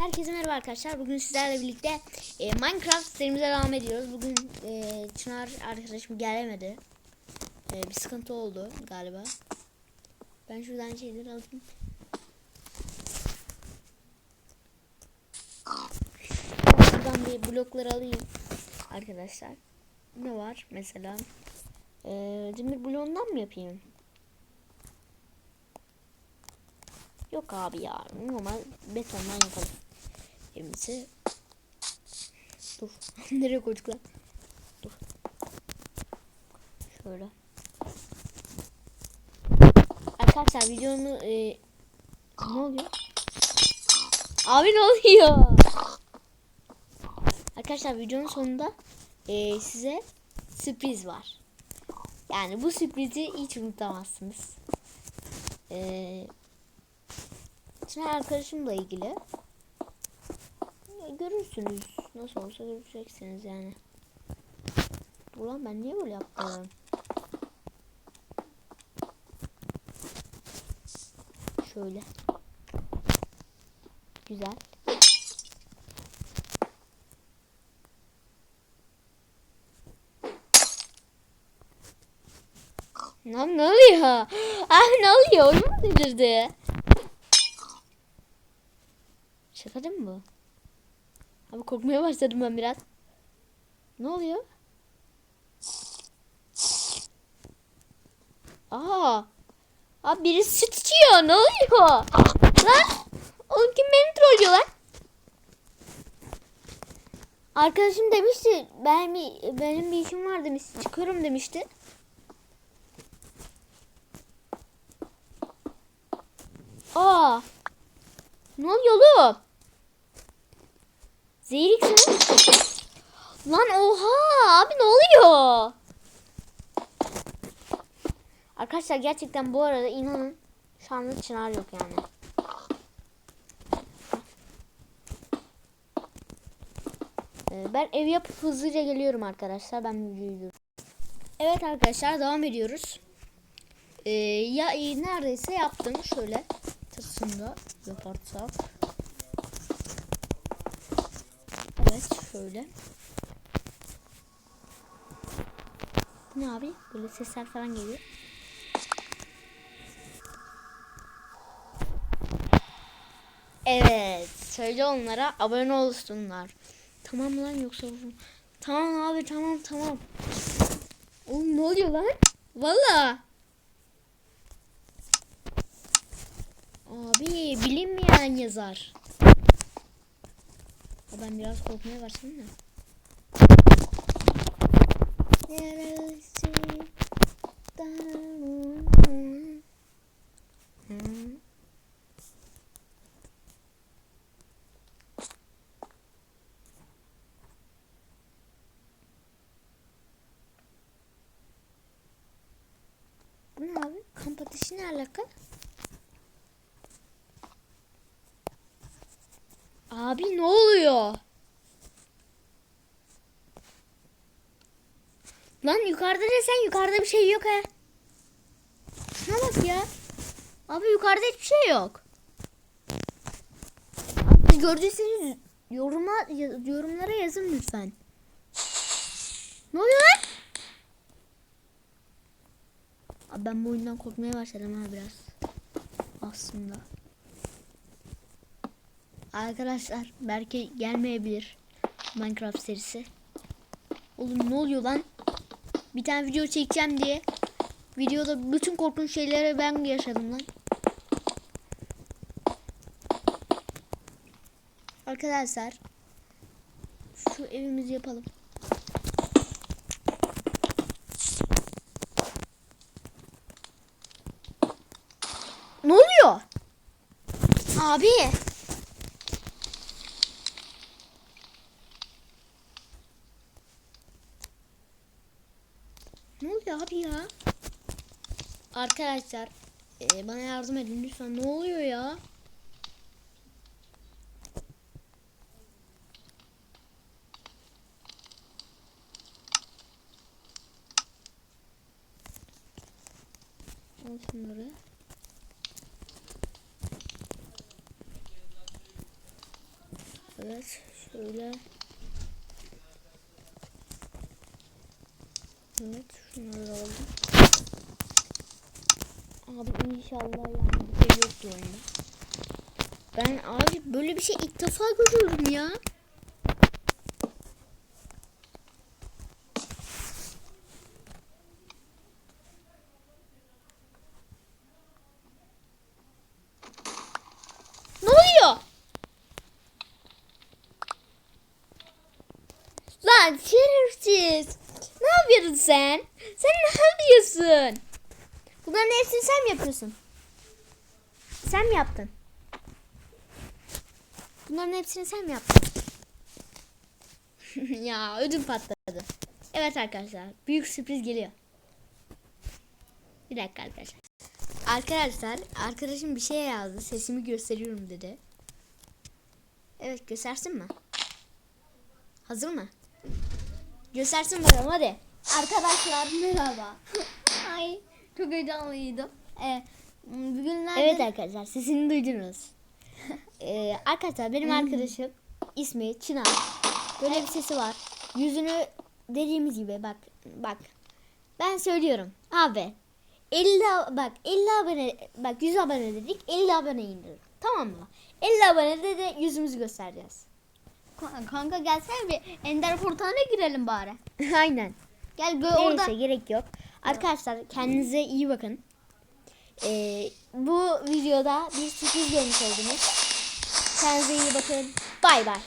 Herkese merhaba arkadaşlar. Bugün sizlerle birlikte e, Minecraft serimize devam ediyoruz. Bugün e, Çınar arkadaşım gelemedi. E, bir sıkıntı oldu galiba. Ben şuradan şeyleri alayım. Şuradan bir blokları alayım arkadaşlar. Ne var mesela? E, demir bloğundan mı yapayım? Yok abi ya. Normal betondan yapalım. Evimizi. Dur. Nereye koyduk lan? Dur. Şöyle. Arkadaşlar videonu e, ne oluyor? Abi ne oluyor? Arkadaşlar videonun sonunda e, size sürpriz var. Yani bu sürprizi hiç unutamazsınız. Eee Şimdi arkadaşımla ilgili görürsünüz. Nasıl olsa göreceksiniz yani. Ulan ben niye böyle yaptım? Şöyle. Güzel. Lan ne oluyor? Abi ne oluyor? Oyun mu delirdi? Şaka değil mi bu? Abi korkmaya başladım ben biraz. Ne oluyor? Aa! Abi biri süt içiyor. Ne oluyor? Lan! Oğlum kim beni trollüyor? Arkadaşım demişti ben bir, benim bir işim var demiş. Çıkıyorum demişti. Aa! Ne oluyor oğlum? Zehir iksiri. Lan oha abi ne oluyor? Arkadaşlar gerçekten bu arada inanın şu anda çınar yok yani. Ee, Ben ev yapıp hızlıca geliyorum arkadaşlar. Ben videoyu Evet arkadaşlar devam ediyoruz. Ee, ya neredeyse yaptım şöyle tırsında yaparsak. Evet şöyle. Ne abi? Böyle sesler falan geliyor. Evet. Söyle onlara abone olsunlar. Tamam lan yoksa Tamam abi tamam tamam. Oğlum ne oluyor lan? Valla. Abi bilinmeyen yazar. Ben biraz korkmaya başladım da. Neresi? Bu ne abi? Kamp ateşi ne alaka? Abi ne oluyor? Lan yukarıda desen yukarıda bir şey yok ha. Şuna bak ya. Abi yukarıda hiçbir şey yok. Abi gördüyseniz yoruma yorumlara yazın lütfen. Ne oluyor lan? Abi ben bu oyundan korkmaya başladım ha biraz. Aslında. Arkadaşlar belki gelmeyebilir Minecraft serisi. Oğlum ne oluyor lan? Bir tane video çekeceğim diye videoda bütün korkunç şeyleri ben yaşadım lan. Arkadaşlar şu evimizi yapalım. Ne oluyor? Abi. Oluyor abi ya? Arkadaşlar e, bana yardım edin lütfen. Ne oluyor ya? Al şunları. Evet şöyle. Evet şunları aldım. Abi inşallah yani bir şey yoktu oyunda. Ben abi böyle bir şey ilk defa görüyorum ya. Lan şerefsiz. Ne yapıyorsun sen? Sen ne yapıyorsun? Bunların hepsini sen mi yapıyorsun? Sen mi yaptın? Bunların hepsini sen mi yaptın? ya ödüm patladı. Evet arkadaşlar büyük sürpriz geliyor. Bir dakika arkadaşlar. Arkadaşlar arkadaşım bir şey yazdı. Sesimi gösteriyorum dedi. Evet göstersin mi? Hazır mı? Göstersin bakalım hadi. Arkadaşlar merhaba. Ay çok heyecanlıydım. Ee, bugünlerde Evet arkadaşlar sesini duydunuz. Ee, arkadaşlar benim arkadaşım ismi Çınar. Böyle bir sesi var. Yüzünü dediğimiz gibi bak bak. Ben söylüyorum abi 50 a- bak 50 abone bak 100 abone dedik 50 abone indir. Tamam mı? 50 abone de yüzümüzü göstereceğiz. Ka- kanka gelsene bir Ender Portalı'na girelim bari. Aynen. Gel gö- Neyse orada. gerek yok. Arkadaşlar kendinize iyi bakın. Ee, bu videoda bir sürpriz görmüş oldunuz. Kendinize iyi bakın. Bay bay.